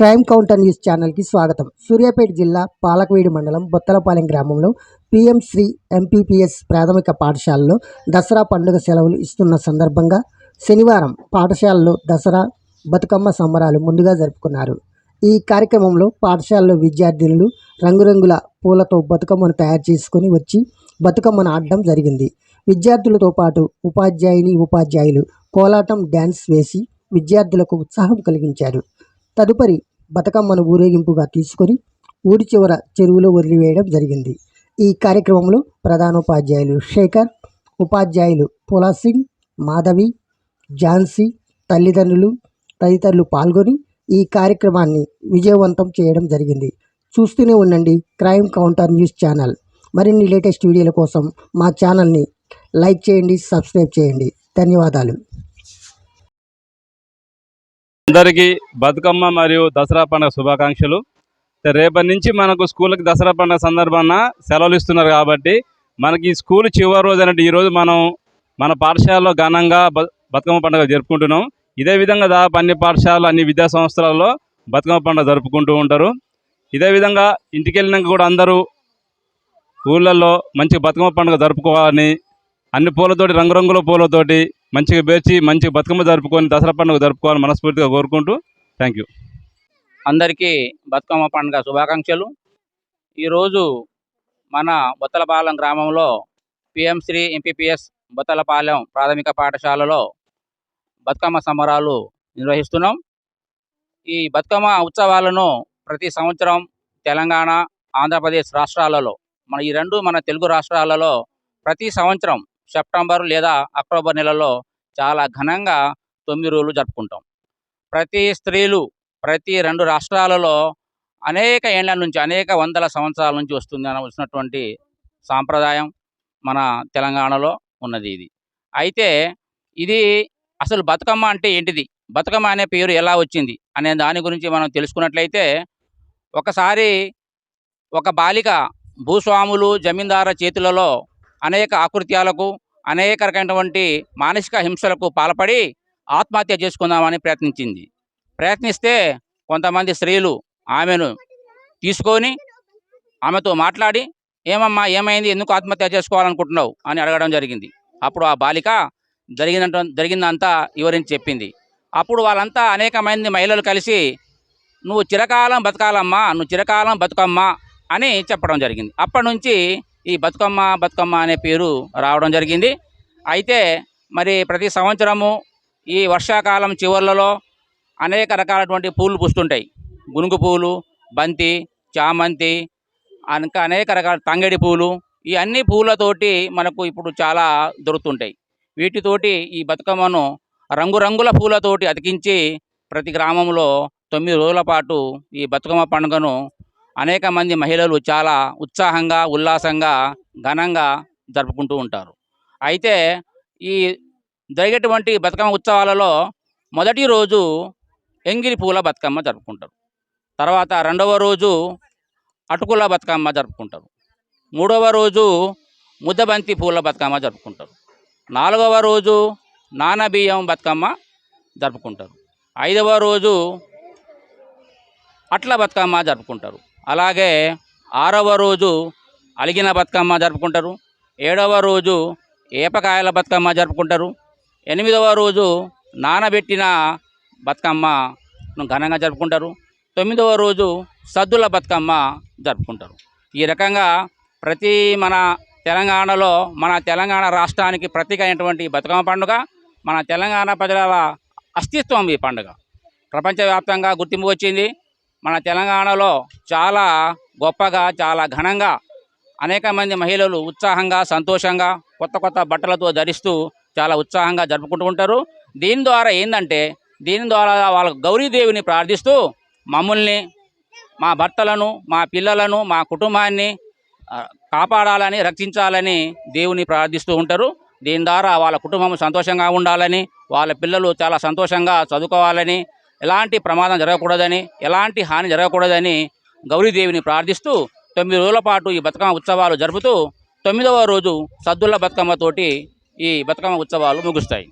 Crime counter news ఛానల్కి స్వాగతం. సూర్యాపేట జిల్లా పాలకవీడి మండలం బొత్తలపాలెం గ్రామంలో పిఎం శ్రీ ఎంపీపీఎస్ ప్రాథమిక పాఠశాలలో దసరా పండుగ సెలవులు ఇస్తున్న సందర్భంగా శనివారం పాఠశాలలో దసరా బతుకమ్మ సంబరాలు ముందుగా జరుపుకున్నారు. ఈ కార్యక్రమంలో పాఠశాలలో విద్యార్థినులు రంగురంగుల పూలతో బతుకమ్మను తయారు చేసుకొని వచ్చి బతుకమ్మను ఆడడం జరిగింది. విద్యార్థులతో పాటు ఉపాధ్యాయుని ఉపాధ్యాయులు కోలాటం డ్యాన్స్ వేసి విద్యార్థులకు ఉత్సాహం కలిగించారు. తదుపరి బతుకమ్మను ఊరేగింపుగా తీసుకొని ఊరి చివర చెరువులో వదిలివేయడం జరిగింది. ఈ కార్యక్రమంలో ప్రధానోపాధ్యాయులు శేఖర్ ఉపాధ్యాయులు పులాసింగ్ మాధవి ఝాన్సీ తల్లిదండ్రులు తదితరులు పాల్గొని ఈ కార్యక్రమాన్ని విజయవంతం చేయడం జరిగింది. చూస్తూనే ఉండండి క్రైమ్ కౌంటర్ న్యూస్ ఛానల్. మరిన్ని లేటెస్ట్ వీడియోల కోసం మా ఛానల్ని లైక్ చేయండి సబ్స్క్రైబ్ చేయండి. ధన్యవాదాలు. అందరికీ బతుకమ్మ మరియు దసరా పండుగ శుభాకాంక్షలు. రేపటి నుంచి మనకు స్కూల్కి దసరా పండుగ సందర్భాన సెలవులు ఇస్తున్నారు కాబట్టి మనకి ఈ స్కూల్ చివరి రోజు అన్నట్టు ఈరోజు మనం మన పాఠశాలలో ఘనంగా బ బతుకమ్మ పండుగ జరుపుకుంటున్నాం. ఇదే విధంగా దాదాపు అన్ని పాఠశాలలు అన్ని విద్యా సంస్థలలో బతుకమ్మ పండుగ జరుపుకుంటూ ఉంటారు. ఇదే విధంగా ఇంటికి వెళ్ళినాక కూడా అందరూ ఊళ్ళల్లో మంచి బతుకమ్మ పండుగ జరుపుకోవాలని అన్ని పూలతోటి రంగురంగుల పూలతోటి మంచిగా పేర్చి మంచి బతుకమ్మ జరుపుకొని దసరా పండుగ జరుపుకోవాలని మనస్ఫూర్తిగా కోరుకుంటూ థ్యాంక్ యూ అందరికీ బతుకమ్మ పండుగ శుభాకాంక్షలు. ఈరోజు మన బొత్తలపాలెం గ్రామంలో పిఎంశ్రీ ఎంపీపీఎస్ బొత్తలపాలెం ప్రాథమిక పాఠశాలలో బతుకమ్మ సంబరాలు నిర్వహిస్తున్నాం. ఈ బతుకమ్మ ఉత్సవాలను ప్రతి సంవత్సరం తెలంగాణ ఆంధ్రప్రదేశ్ రాష్ట్రాలలో మన ఈ రెండు మన తెలుగు రాష్ట్రాలలో ప్రతి సంవత్సరం సెప్టెంబర్ లేదా అక్టోబర్ నెలలో చాలా ఘనంగా తొమ్మిది రోజులు జరుపుకుంటాం. ప్రతి స్త్రీలు ప్రతి రెండు రాష్ట్రాలలో అనేక ఏళ్ళ నుంచి అనేక వందల సంవత్సరాల నుంచి వస్తుంది అని వచ్చినటువంటి సాంప్రదాయం మన తెలంగాణలో ఉన్నది ఇది. అయితే ఇది అసలు బతుకమ్మ అంటే ఏంటిది? బతుకమ్మ అనే పేరు ఎలా వచ్చింది? అనే దాని గురించి మనం తెలుసుకున్నట్లయితే ఒకసారి ఒక బాలిక భూస్వాములు జమీందారు చేతులలో అనేక ఆకృత్యాలకు అనేక రకమైనటువంటి మానసిక హింసలకు పాల్పడి ఆత్మహత్య చేసుకుందామని ప్రయత్నించింది. ప్రయత్నిస్తే కొంతమంది స్త్రీలు ఆమెను తీసుకొని ఆమెతో మాట్లాడి ఏమమ్మా ఏమైంది? ఎందుకు ఆత్మహత్య చేసుకోవాలనుకుంటున్నావు? అని అడగడం జరిగింది. అప్పుడు ఆ బాలిక జరిగిన జరిగిందంతా వివరించి చెప్పింది. అప్పుడు వాళ్ళంతా అనేక మంది మహిళలు కలిసి నువ్వు చిరకాలం బతకాలమ్మా నువ్వు చిరకాలం బతుకమ్మా అని చెప్పడం జరిగింది. అప్పటి నుంచి ఈ బతుకమ్మ బతుకమ్మ అనే పేరు రావడం జరిగింది. అయితే మరి ప్రతి సంవత్సరము ఈ వర్షాకాలం చివర్లలో అనేక రకాలటువంటి పూలు పూస్తుంటాయి. గునుగు పూలు బంతి చామంతి ఇంకా అనేక రకాల తంగడి పూలు ఈ అన్ని పూలతోటి మనకు ఇప్పుడు చాలా దొరుకుతుంటాయి. వీటితోటి ఈ బతుకమ్మను రంగురంగుల పూలతోటి అతికించి ప్రతి గ్రామంలో తొమ్మిది రోజుల పాటు ఈ బతుకమ్మ పండుగను అనేక మంది మహిళలు చాలా ఉత్సాహంగా ఉల్లాసంగా ఘనంగా జరుపుకుంటూ ఉంటారు. అయితే ఈ జరిగేటువంటి బతుకమ్మ ఉత్సవాలలో మొదటి రోజు ఎంగిలి పూల బతుకమ్మ జరుపుకుంటారు. తర్వాత రెండవ రోజు అటుకుల బతుకమ్మ జరుపుకుంటారు. మూడవ రోజు ముద్దబంతి పూల బతుకమ్మ జరుపుకుంటారు. నాలుగవ రోజు నానబియ్యం బతుకమ్మ జరుపుకుంటారు. ఐదవ రోజు అట్ల బతుకమ్మ జరుపుకుంటారు. అలాగే ఆరవ రోజు అలిగిన బతుకమ్మ జరుపుకుంటారు. ఏడవ రోజు ఏపకాయల బతుకమ్మ జరుపుకుంటారు. ఎనిమిదవ రోజు నానబెట్టిన బతుకమ్మను ఘనంగా జరుపుకుంటారు. తొమ్మిదవ రోజు సద్దుల బతుకమ్మ జరుపుకుంటారు. ఈ రకంగా ప్రతి మన తెలంగాణలో మన తెలంగాణ రాష్ట్రానికి ప్రతీక అయినటువంటి బతుకమ్మ పండుగ మన తెలంగాణ ప్రజల అస్తిత్వం ఈ పండుగ. ప్రపంచవ్యాప్తంగా గుర్తింపు వచ్చింది. మన తెలంగాణలో చాలా గొప్పగా చాలా ఘనంగా అనేక మంది మహిళలు ఉత్సాహంగా సంతోషంగా కొత్త కొత్త బట్టలతో ధరిస్తూ చాలా ఉత్సాహంగా జరుపుకుంటూ ఉంటారు. దీని ద్వారా ఏంటంటే దీని ద్వారా వాళ్ళ గౌరీదేవిని ప్రార్థిస్తూ మమ్మల్ని మా భర్తలను మా పిల్లలను మా కుటుంబాన్ని కాపాడాలని రక్షించాలని దేవుని ప్రార్థిస్తూ ఉంటారు. దీని ద్వారా వాళ్ళ కుటుంబం సంతోషంగా ఉండాలని వాళ్ళ పిల్లలు చాలా సంతోషంగా చదువుకోవాలని ఎలాంటి ప్రమాదం జరగకూడదని ఎలాంటి హాని జరగకూడదని గౌరీదేవిని ప్రార్థిస్తూ తొమ్మిది రోజుల పాటు ఈ బతుకమ్మ ఉత్సవాలు జరుపుతూ తొమ్మిదవ రోజు సద్దుల బతుకమ్మతోటి ఈ బతుకమ్మ ఉత్సవాలు ముగుస్తాయి.